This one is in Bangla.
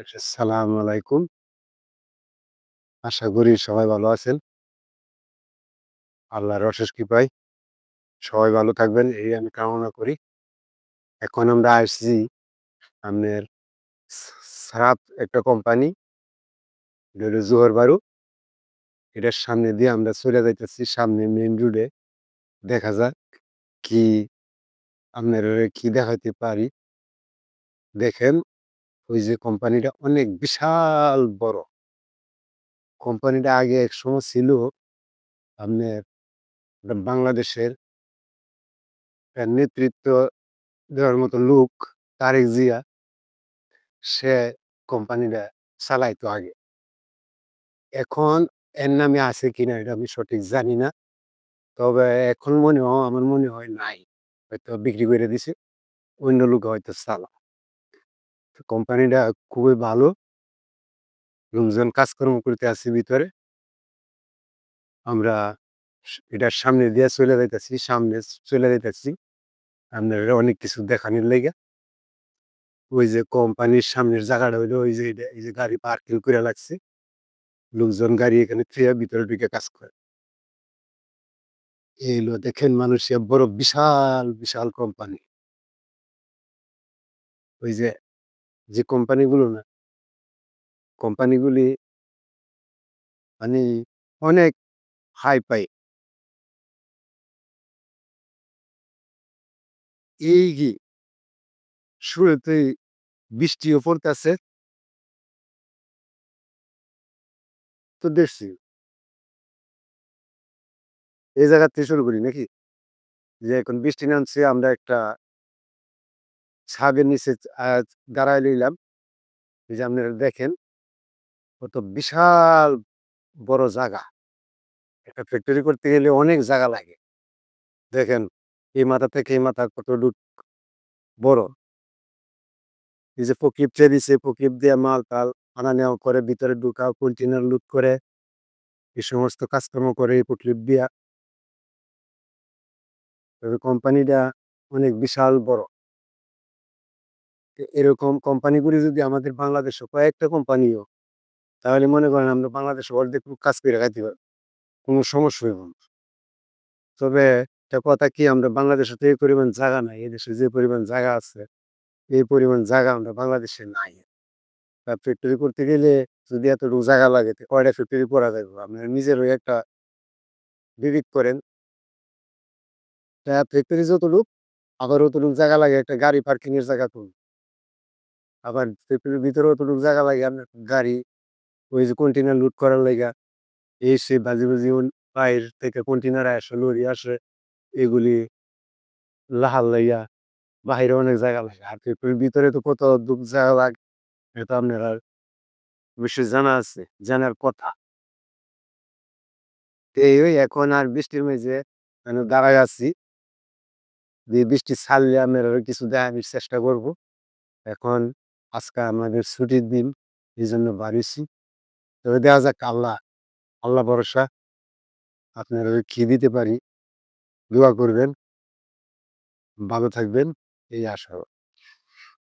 আসসালামু আলাইকুম। আশা করি সবাই ভালো আছেন। আল্লাহর অশেষ কৃপায় সবাই ভালো থাকবেন, এই আমি কামনা করি। এখন আমরা আসছি আপনার সারাপ একটা কোম্পানি। জোহর বারু। এটার সামনে দিয়ে আমরা চলে যাইতেছি, সামনে মেইন রোডে। দেখা যাক কি আপনার কি দেখাতে পারি। দেখেন ওই যে কোম্পানিটা অনেক বিশাল বড়। কোম্পানিটা আগে এক সময় ছিল আপনার বাংলাদেশের নেতৃত্ব দেওয়ার মতো লোক, তারেক জিয়া, সে কোম্পানিটা চালাইতো আগে। এখন এর নামে আছে কিনা এটা আমি সঠিক জানি না। তবে এখন মনে হয় আমার মনে হয় নাই। হয়তো বিক্রি করে দিছে। অন্য লোক হয়তো চালায়। তো কোম্পানিটা খুবই ভালো। লোকজন কাজকর্ম করতে আছে ভিতরে। আমরা এটার সামনে দিয়ে চলে যাইতেছি। সামনে চলে যাইতেছি। আপনাদের অনেক কিছু দেখানোর লাইগা। ওই যে কোম্পানির সামনের জায়গাটা হইল ওই যে এই যে গাড়ি পার্কিং করে লাগছে লোকজন গাড়ি এখানে থুইয়া ভিতরে ঢুইকা কাজ করে। এই হইল দেখেন মালয়েশিয়া বড় বিশাল, বিশাল কোম্পানি। ওই যে, যে কোম্পানিগুলো না, কোম্পানিগুলি মানে অনেক হাই পাই এই যে শুরুতেই বৃষ্টিও পড়তাছে। তো দেখছি। এই জায়গা থেকে শুরু করি নাকি? যে এখন বৃষ্টি নামছে, আমরা একটা ছাদের নিচে দাঁড়ায় রইলাম। এই যে আপনারা দেখেন। কত বিশাল বড় জায়গা একটা ফ্যাক্টরি করতে গেলে অনেক জায়গা লাগে। দেখেন এই মাথা থেকে এই মাথা কতটুক বড়। এই যে প্রকীপ ছেয়ে দিছে, প্রকীপ দিয়ে মাল-টাল আনা-নেওয়া করে, ভিতরে ঢুকা, কন্টেইনার লোড করে। এই সমস্ত কাজকর্ম করে এই প্রকীপ দিয়া। তবে কোম্পানিটা অনেক বিশাল বড়। এরকম কোম্পানিগুলি যদি আমাদের বাংলাদেশেও কয়েকটা কোম্পানিও তাহলে মনে করেন আমরা বাংলাদেশে অর্ধেক কাজ করে খাইতে পারব। কোন সমস্যা হইব না। তবে একটা কথা কি আমরা বাংলাদেশে তো এই পরিমাণ জায়গা নাই। এদেশে যে পরিমাণ জায়গা আছে, এই পরিমাণ জায়গা আমরা বাংলাদেশে নাই। তা ফ্যাক্টরি করতে গেলে যদি এতটুকু জায়গা লাগে কয়টা ফ্যাক্টরি করা যাইব? আপনারা নিজেরও একটা বিবেক করেন। ফ্যাক্টরি যতটুক আবার অতটুক জায়গা লাগে একটা গাড়ি পার্কিং এর জায়গা কম। আবার ফ্যাক্টরির ভিতরে অতটুক জায়গা লাগে আপনার গাড়ি ওই যে কন্টেইনার লুট করার লাইগা। এই সেই বাজি, বাজি বাইর থেকে কন্টেইনার আসে, লরি আসে। এগুলি লাহাল লাইগা বাহিরে অনেক জায়গা লাগে। আর ফ্যাক্টরির ভিতরে তো কতটুক জায়গা লাগে এটা আপনার আর অবশ্যই জানা আছে, জানার কথা। এই ওই এখন আর বৃষ্টির মাঝে মানে দাঁড়ায় আছি। যে বৃষ্টি ছাড়লে আপনারাও কিছু দেখানোর চেষ্টা করব। এখন আজকে আমাদের ছুটির দিন। এই জন্য বাড়িছি তবে দেখা যাক আল্লাহ, আল্লাহ ভরসা। আপনারা কি দিতে পারি। দোয়া করবেন। ভালো থাকবেন এই আশা